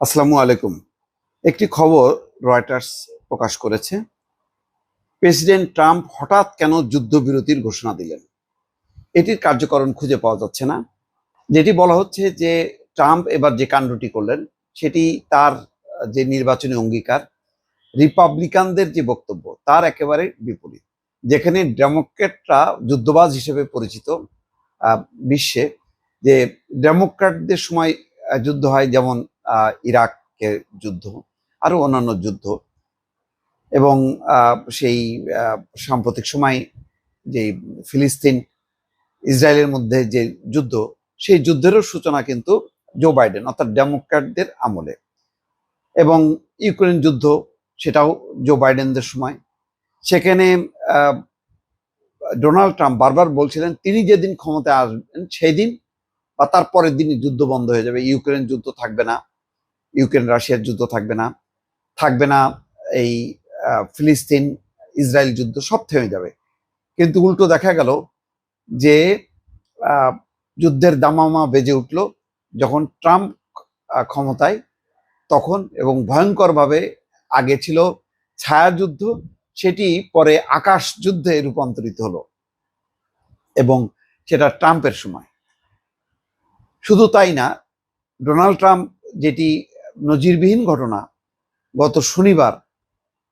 আসসালামু আলাইকুম। একটি খবর রয়টার্স প্রকাশ করেছে। প্রেসিডেন্ট ট্রাম্প হঠাৎ কেন যুদ্ধবিরতির ঘোষণা দিলেন? এটির কার্যকরণ খুঁজে পাওয়া যাচ্ছে না। যেটি বলা হচ্ছে যে ট্রাম্প এবার যে কাণ্ডটি করলেন, সেটি তার যে নির্বাচনী অঙ্গীকার, রিপাবলিকানদের যে বক্তব্য, তার একেবারে বিপরীত। যেখানে ডেমোক্রেটরা যুদ্ধবাজ হিসেবে পরিচিত বিশ্বে, যে ডেমোক্র্যাটদের সময় যুদ্ধ হয় যেমন ইরাকের যুদ্ধ আরও অন্যান্য যুদ্ধ এবং সেই সাম্প্রতিক সময় যে ফিলিস্তিন, ইসরায়েলের মধ্যে যে যুদ্ধ, সেই যুদ্ধেরও সূচনা কিন্তু জো বাইডেন, অর্থাৎ ডেমোক্র্যাটদের আমলে এবং ইউক্রেন যুদ্ধ সেটাও জো বাইডেনদের সময়। সেখানে ডোনাল্ড ট্রাম্প বারবার বলছিলেন, তিনি যেদিন ক্ষমতায় আসবেন সেই দিন বা তার পরের দিনই যুদ্ধ বন্ধ হয়ে যাবে, ইউক্রেন যুদ্ধ থাকবে না। ইউক্রেন, রাশিয়ার যুদ্ধ থাকবে না। থাকবে না এই ফিলিস্তিন, ইসরায়েল যুদ্ধ, সব থেমে যাবে। কিন্তু উল্টো দেখা গেল যে যুদ্ধের দামামা বেজে উঠল যখন ট্রাম্প ক্ষমতায় তখন এবং ভয়ঙ্করভাবে আগে ছিল ছায়াযুদ্ধ, সেটি পরে আকাশ যুদ্ধে রূপান্তরিত হলো এবং সেটা ট্রাম্পের সময়। শুধু তাই না, ডোনাল্ড ট্রাম্প যেটি নজিরবিহীন ঘটনা গত শনিবার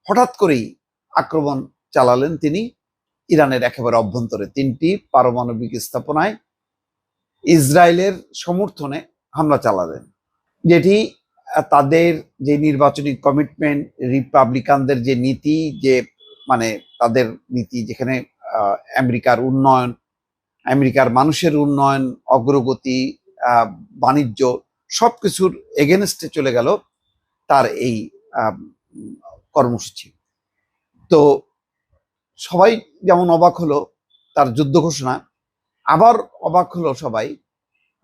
হঠাৎ করেই আক্রমণ চালালেন তিনি ইরানের একেবারে অভ্যন্তরে তিনটি পারমাণবিক স্থাপনায় ইসরায়েলের সমর্থনে হামলা চালালেন। যেটি তাদের যে নির্বাচনী কমিটমেন্ট রিপাবলিকানদের যে নীতি যে মানে তাদের নীতি যেখানে আমেরিকার উন্নয়ন আমেরিকার মানুষের উন্নয়ন অগ্রগতি আহ, বাণিজ্য সবকিছুর এগেনস্টে চলে গেল তার এই কর্মসূচি। তো সবাই যেমন অবাক হলো তার যুদ্ধ ঘোষণা, আবার অবাক হলো সবাই।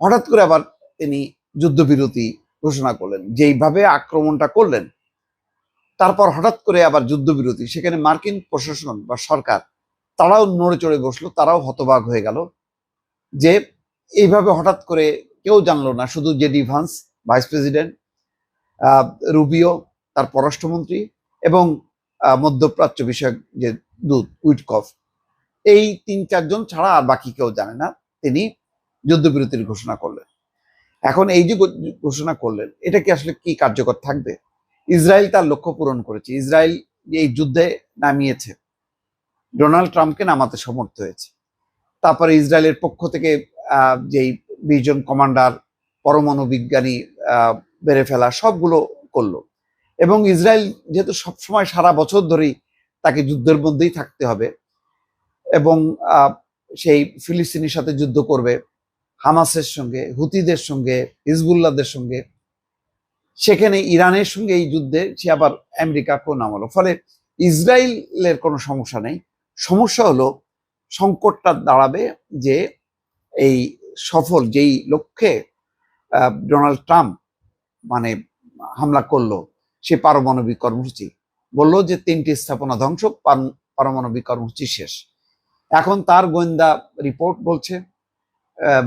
হঠাৎ করে আবার তিনি যুদ্ধবিরতি ঘোষণা করলেন, যেইভাবে আক্রমণটা করলেন। তারপর হঠাৎ করে আবার যুদ্ধবিরতি, সেখানে মার্কিন প্রশাসন বা সরকার, তারাও নড়ে চড়ে বসল, তারাও হতবাক হয়ে গেল। যে এইভাবে হঠাৎ করে কেউ জানলো না, শুধু JD Vance, vice president Rubio, তার পররাষ্ট্রমন্ত্রী এবং মধ্যপ্রাচ্য বিষয়ক যে দূত, উইটকফ। এই তিন চারজন ছাড়া আর বাকি কেউ জানে না, তিনি যুদ্ধবিরতির ঘোষণা করলেন। এখন এই যে ঘোষণা করলেন, এটা কি আসলে কি কার্যকর থাকবে? ইসরায়েল তার লক্ষ্য পূরণ করেছে। ইসরায়েল এই যুদ্ধে নামিয়েছে। ডোনাল্ড ট্রাম্পকে নামাতে সমর্থ হয়েছে। তারপরে ইসরায়েলের পক্ষ থেকে যেই বিশজন কমান্ডার, পরমাণু বিজ্ঞানী বেড়ে ফেলা, সবগুলো করল। এবং ইসরায়েল যেহেতু সবসময় সারা বছর ধরেই তাকে যুদ্ধের মধ্যেই থাকতে হবে এবং সেই ফিলিস্তিনির সাথে যুদ্ধ করবে, হামাসের সঙ্গে, হুতিদের সঙ্গে, হিজবুল্লাহদের সঙ্গে। সেখানে ইরানের সঙ্গে এই যুদ্ধে সে আবার আমেরিকাকেও নামালো। ফলে ইসরায়েলের কোনো সমস্যা নেই। সমস্যা হলো সংকটটা দাঁড়াবে যে এই সফল, যেই লক্ষ্যে ডোনাল্ড ট্রাম্প মানে হামলা করল, সে পারমাণবিক কর্মসূচি। বলল যে তিনটি স্থাপনা ধ্বংস পারমাণবিক কর্মসূচি শেষ। এখন তার গোয়েন্দা রিপোর্ট বলছে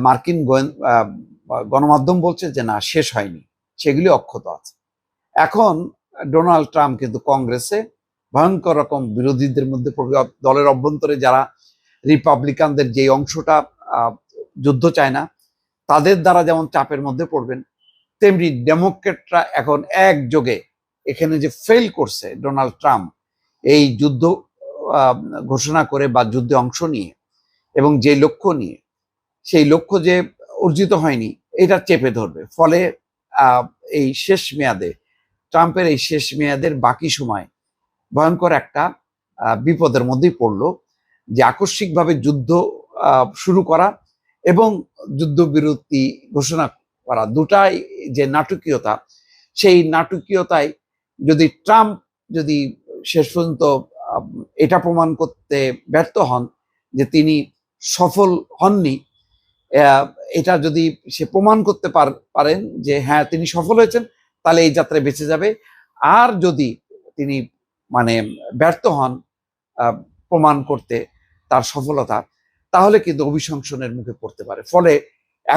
মার্কিন গণমাধ্যম বলছে যে না, শেষ হয়নি। সেগুলি অক্ষত আছে। এখন ডোনাল্ড ট্রাম্প কিন্তু কংগ্রেসে ভয়ঙ্কর রকম বিরোধীদের মধ্যে। দলের অভ্যন্তরে যারা রিপাবলিকানদের যে অংশটা যুদ্ধ চায় না, তাদের দ্বারা যেমন চাপের মধ্যে পড়বেন, তেমনি ডেমোক্রেটরা এখন একযোগে এখানে যে ফেল করছে ডোনাল্ড ট্রাম্প, এই যুদ্ধ ঘোষণা করে বা যুদ্ধে অংশ নিয়ে এবং যে লক্ষ্য নিয়ে, সেই লক্ষ্য যে অর্জিত হয়নি, এটা চেপে ধরবে। ফলে এই শেষ মেয়াদে, ট্রাম্পের এই শেষ মেয়াদের বাকি সময় ভয়ঙ্কর একটা বিপদের মধ্যেই পড়ল, যে আকস্মিকভাবে যুদ্ধ শুরু করা এবং যুদ্ধবিরতি ঘোষণা করা দুটাই যে নাটকীয়তা, সেই নাটকীয়তায় যদি ট্রাম্প যদি শেষ পর্যন্ত এটা প্রমাণ করতে ব্যর্থ হন যে তিনি সফল হননি এটা যদি সে প্রমাণ করতে পার- পারেন যে হ্যাঁ তিনি সফল হয়েছেন, তাহলে এই যাত্রায় বেঁচে যাবে। আর যদি তিনি মানে ব্যর্থ হন প্রমাণ করতে তার সফলতা তাহলে কিন্তু অভিশংসনের মুখে পড়তে পারে। ফলে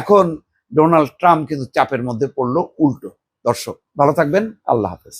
এখন ডোনাল্ড ট্রাম্প কিন্তু চাপের মধ্যে পড়ল, উল্টো। দর্শক, ভালো থাকবেন, আল্লাহ হাফেজ।